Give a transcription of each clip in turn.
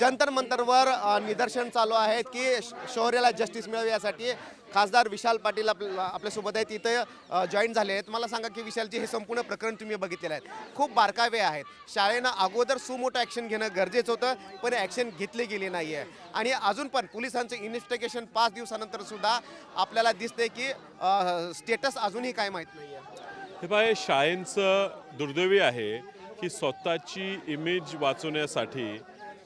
जंतर मंतरवर निदर्शन चालू आहेत की शौर्याला जस्टिस मिळावी यासाठी खासदार विशाल पाटील आप आपल्यासोबत आहेत. इथं जॉईन झाले आहेत. मला सांगा की विशालजी हे संपूर्ण प्रकरण तुम्ही बघितलेलं आहे. खूप बारकावे आहेत. शाळेनं अगोदर सुमोठं ॲक्शन घेणं गरजेचं होतं पण ॲक्शन घेतली गेली नाही आहे आणि अजून पण पोलिसांचं इन्व्हेस्टिगेशन पाच दिवसानंतर सुद्धा आपल्याला दिसते की स्टेटस अजूनही काय माहीत नाही आहे हे बाय शाळेंचं दुर्दैवी आहे की स्वतःची इमेज वाचवण्यासाठी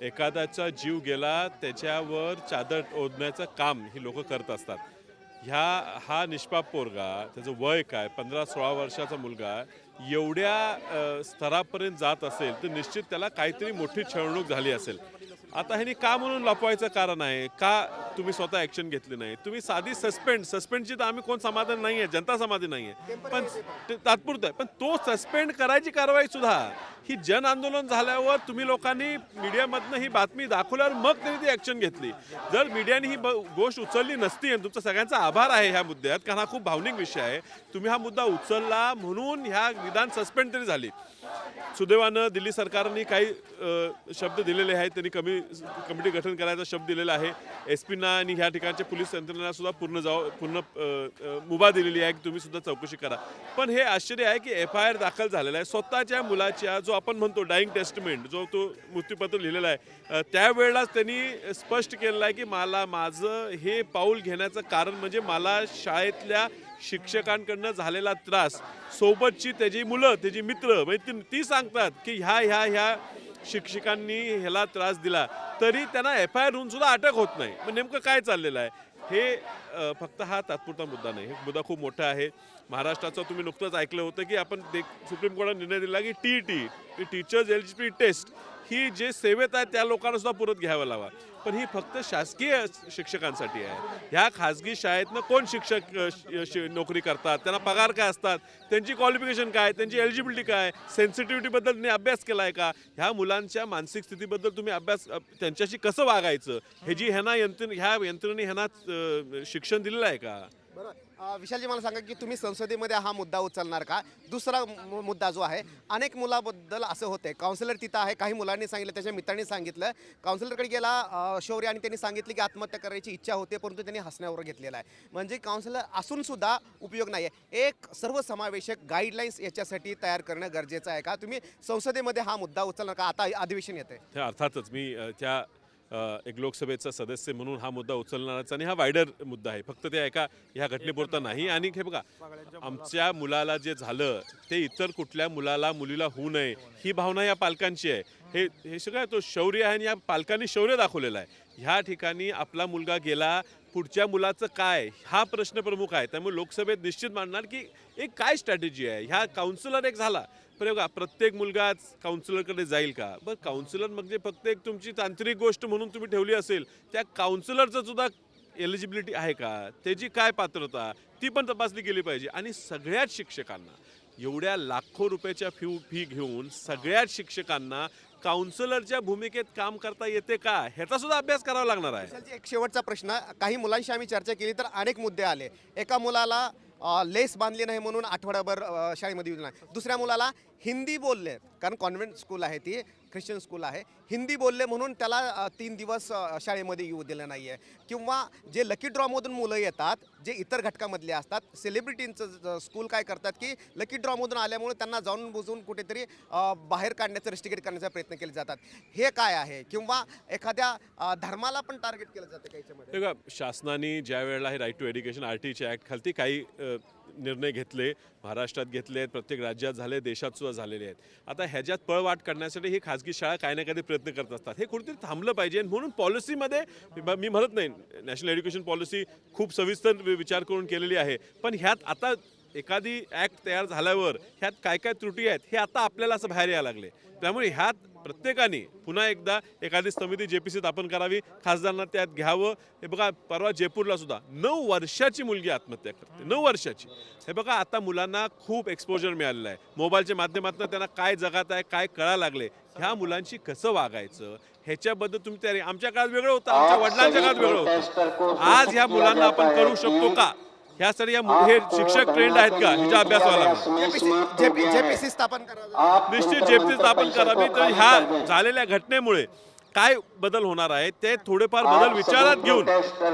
एखाद्याचा जीव गेला त्याच्यावर चादर ओढण्याचं काम ही लोक करत असतात. ह्या हा निष्पाप पोरगा त्याचं वय काय पंधरा सोळा वर्षाचा मुलगा एवढ्या स्तरापर्यंत जात असेल तर निश्चित त्याला काहीतरी मोठी छळवणूक झाली असेल. आता ह्यांनी का म्हणून लपवायचं कारण आहे? का तुम्ही स्वतः ऍक्शन घेतली नाही? तुम्ही साधी सस्पेंड सस्पेंडची तर आम्ही कोण समाधान नाही आहे जनता समाधी नाही आहे पण ते तात्पुरतं आहे. पण तो सस्पेंड करायची कारवाई सुद्धा ही जन आंदोलन झाल्यावर तुम्ही लोकांनी मीडियामधनं ही बातमी दाखवल्यावर मग त्यांनी ती ऍक्शन घेतली. जर मीडियाने ही गोष्ट उचलली नसती आणि तुमचा सगळ्यांचा आभार आहे ह्या मुद्द्यात कारण हा खूप भावनिक विषय आहे. तुम्ही हा मुद्दा उचलला म्हणून ह्या विधान सस्पेंड तरी झाली. सुदैवानं दिल्ली सरकारने काही शब्द दिलेले आहेत. त्यांनी कमी कमिटी गठन करायचा शब्द दिलेला आहे. एस पीना आणि ह्या ठिकाणच्या पोलीस यंत्रणासुद्धा पूर्ण जाव पूर्ण मुभा दिलेली आहे. की तुम्ही सुद्धा चौकशी करा. पण हे आश्चर्य आहे की एफ आय आर दाखल झालेला आहे. स्वतःच्या मुलाच्या जो आपण म्हणतो डाईंग टेस्टमेंट जो तो मृत्यूपत्र लिहिलेला आहे त्यावेळेलाच त्यांनी स्पष्ट केलेलं आहे की मला माझं हे पाऊल घेण्याचं कारण म्हणजे मला शाळेतल्या शिक्षकांकडनं झालेला त्रास सोबतची त्याची मुलं त्याची मित्र म्हणजे ती- ती सांगतात की ह्या ह्या ह्या शिक्षकांनी ह्याला त्रास दिला. तरी त्यांना एफ आय आर सुद्धा अटक होत नाही. मग नेमकं काय चाललेलं आहे? हे फक्त हा तात्पुरता मुद्दा नाही. हे मुद्दा खूप मोठा आहे. महाराष्ट्राचा तुम्ही नुकतंच ऐकलं होतं की आपण ते सुप्रीम कोर्टाने निर्णय दिला की T T teachers eligibility test ही जे सेवेत आहे त्या लोकांना सुद्धा पुरत घ्यावं लावा. पण ही फक्त शासकीय शिक्षकांसाठी आहे. ह्या खाजगी शाळेतनं कोण शिक्षक नोकरी करतात? त्यांना पगार काय असतात? त्यांची क्वालिफिकेशन काय त्यांची एलिजिबिलिटी काय सेन्सिटिव्हिटीबद्दल त्यांनी अभ्यास केला आहे का? ह्या मुलांच्या मानसिक स्थितीबद्दल तुम्ही अभ्यास त्यांच्याशी कसं वागायचं? हे जी ह्यांना यंत्र ह्या यंत्रणेने ह्यांना शिक्षण दिलेलं आहे का? बरं. विशालजी मला सांगा की तुम्ही संसदेमध्ये हा मुद्दा उचलणार का? दुसरा मुद्दा जो आहे अनेक मुलाबद्दल असं होतंय. काउन्सिलर तिथं आहे काही मुलांनी सांगितलं त्याच्या मित्रांनी सांगितलं. काउन्सिलरकडे गेला शौर्य आणि त्यांनी सांगितलं की आत्महत्या करायची इच्छा होते परंतु त्यांनी हसण्यावर घेतलेला आहे. म्हणजे काउन्सिलर असून सुद्धा उपयोग नाही आहे एक सर्वसमावेशक गाईडलाईन्स याच्यासाठी तयार करणं गरजेचं आहे का? तुम्ही संसदेमध्ये हा मुद्दा उचलणार का? आता अधिवेशन येते अर्थातच मी त्या एक लोकसभेचा सदस्य म्हणून हा मुद्दा उचलणारच आणि हा वायडर मुद्दा आहे. फक्त ते एका ह्या घटनेपुरता नाही. आणि हे बघा आमच्या मुलाला जे झालं ते इतर कुठल्या मुलाला मुलीला होऊ नये ही भावना या पालकांची आहे. हे हे सगळं तो शौर्य आहे आणि या पालकांनी शौर्य दाखवलेलं आहे. ह्या ठिकाणी आपला मुलगा गेला पुढच्या मुलाचं काय? हा प्रश्न प्रमुख आहे. त्यामुळे लोकसभेत निश्चित मांडणार की एक काय स्ट्रॅटेजी आहे? ह्या काउन्सिलर एक झाला. पण बघा प्रत्येक मुलगाच काउन्सिलरकडे जाईल का? बरं काउन्सिलर म्हणजे फक्त एक तुमची तांत्रिक गोष्ट म्हणून तुम्ही ठेवली असेल त्या काउन्सिलरचं सुद्धा एलिजिबिलिटी आहे का? त्याची काय पात्रता? ती पण तपासली गेली पाहिजे. आणि सगळ्याच शिक्षकांना एवढ्या लाखो रुपयाच्या फी फी घेऊन सगळ्याच शिक्षकांना काउन्सिलरच्या भूमिकेत काम करता येते का? ह्याचा सुद्धा अभ्यास करावा लागणार आहे. एक शेवटचा प्रश्न. काही मुलांशी आम्ही चर्चा केली तर अनेक मुद्दे आले. एका मुलाला लेस बांधली नाही म्हणून आठवड्याभर शाळेमध्ये येऊ नाही. दुसऱ्या मुलाला हिंदी बोलले. कारण कॉन्व्हेंट स्कूल आहे ती. ख्रिश्चन स्कूल आहे. हिंदी बोलले म्हणून त्याला तीन दिवस शाळेमध्ये येऊ दिलं नाही आहे किंवा जे लकी ड्रॉमधून मुलं येतात जे इतर घटकामधले असतात सेलिब्रिटींचं स्कूल काय करतात की लकी ड्रॉमधून आल्यामुळे त्यांना जाऊन बुजून कुठेतरी बाहेर काढण्याचं रिस्टिकेट करण्याचा प्रयत्न केले जातात. हे काय आहे? किंवा एखाद्या धर्माला पण टार्गेट केलं जातं का शासनाने ज्या वेळेला हे राईट टू एज्युकेशन आर टीच्या ॲक्ट खालती काही निर्णय घेतले महाराष्ट्रात घेतले आहेत प्रत्येक राज्यात झाले देशात सुद्धा झालेले आहेत. आता ह्याच्यात पळवाट करण्यासाठी ही खाजगी शाळा काही ना काही प्रयत्न करत असतात. हे कुठेतरी थांबलं पाहिजे म्हणून पॉलिसीमध्ये मी म्हणत नाही नॅशनल एज्युकेशन पॉलिसी खूप सविस्तर विचार करून केलेली आहे. पण ह्यात आता एखादी ॲक्ट तयार झाल्यावर ह्यात काय काय त्रुटी आहेत हे आता आपल्याला असं बाहेर यायला लागले. त्यामुळे ह्यात प्रत्येकाने पुन्हा एकदा एखादी समिती जे पी सी स्थापन करावी खासदारांना त्यात घ्यावं. हे बघा परवा जयपूरला सुद्धा नऊ वर्षाची मुलगी आत्महत्या करते. नऊ वर्षाची. हे बघा आता मुलांना खूप एक्सपोजर मिळालेलं आहे. मोबाईलच्या माध्यमातून त्यांना काय जगात आहे काय कळायला लागले ह्या मुलांशी कसं वागायचं? ह्याच्याबद्दल तुम्ही तयारी आमच्या काळात वेगळं होतं आमच्या वडिलांच्या काळात वेगळं होतं. आज ह्या मुलांना आपण करू शकतो का? ह्यासाठी या मु- हे शिक्षक ट्रेंड आहेत का? ह्याचा अभ्यास व्हावा लागणार जेपीसी स्थापन करावं निश्चित जेपची स्थापन करावी. तर ह्या झालेल्या घटनेमुळे काय बदल होणार आहे ते थोडेफार बदल विचारात घेऊन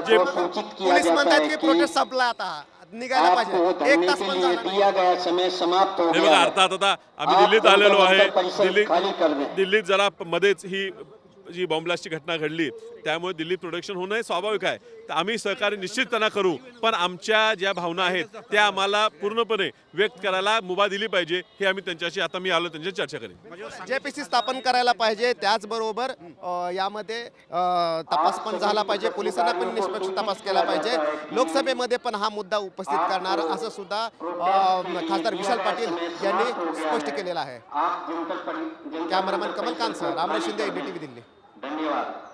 जे पोलीस म्हणतात की प्रोटेस्ट संपला आता. निघायला पाहिजे. एक तास पण झाला नाही. दिया गया समय समाप्त हो हे बघा। अर्थात आता आम्ही दिल्लीत आलेलो आहे. अंदर परिसर दिल्ली खाली कर दें। दिल्लीत जरा मध्येच ही जी बॉम्बलास्टची घटना घडली त्यामुळे दिल्ली प्रोडक्शन होणं हे स्वाभाविक आहे. तर आम्ही सहकार्य निश्चित त्यांना करू पण आमच्या ज्या भावना आहेत त्या आम्हाला पूर्णपणे व्यक्त करायला मुभा दिली पाहिजे हे आम्ही त्यांच्याशी आता मी आलो त्यांच्याशी चर्चा करेन. सी स्थापन करायला पाहिजे त्याचबरोबर यामध्ये तपास पण झाला पाहिजे पोलिसांना पण निष्पक्ष तपास केला पाहिजे. लोकसभेमध्ये पण हा मुद्दा उपस्थित करणार असं सुद्धा खासदार विशाल पाटील यांनी स्पष्ट केलेलं आहे. Cameraman Kamalkant sir Ramraj Shinde NDTV Delhi. धन्यवाद.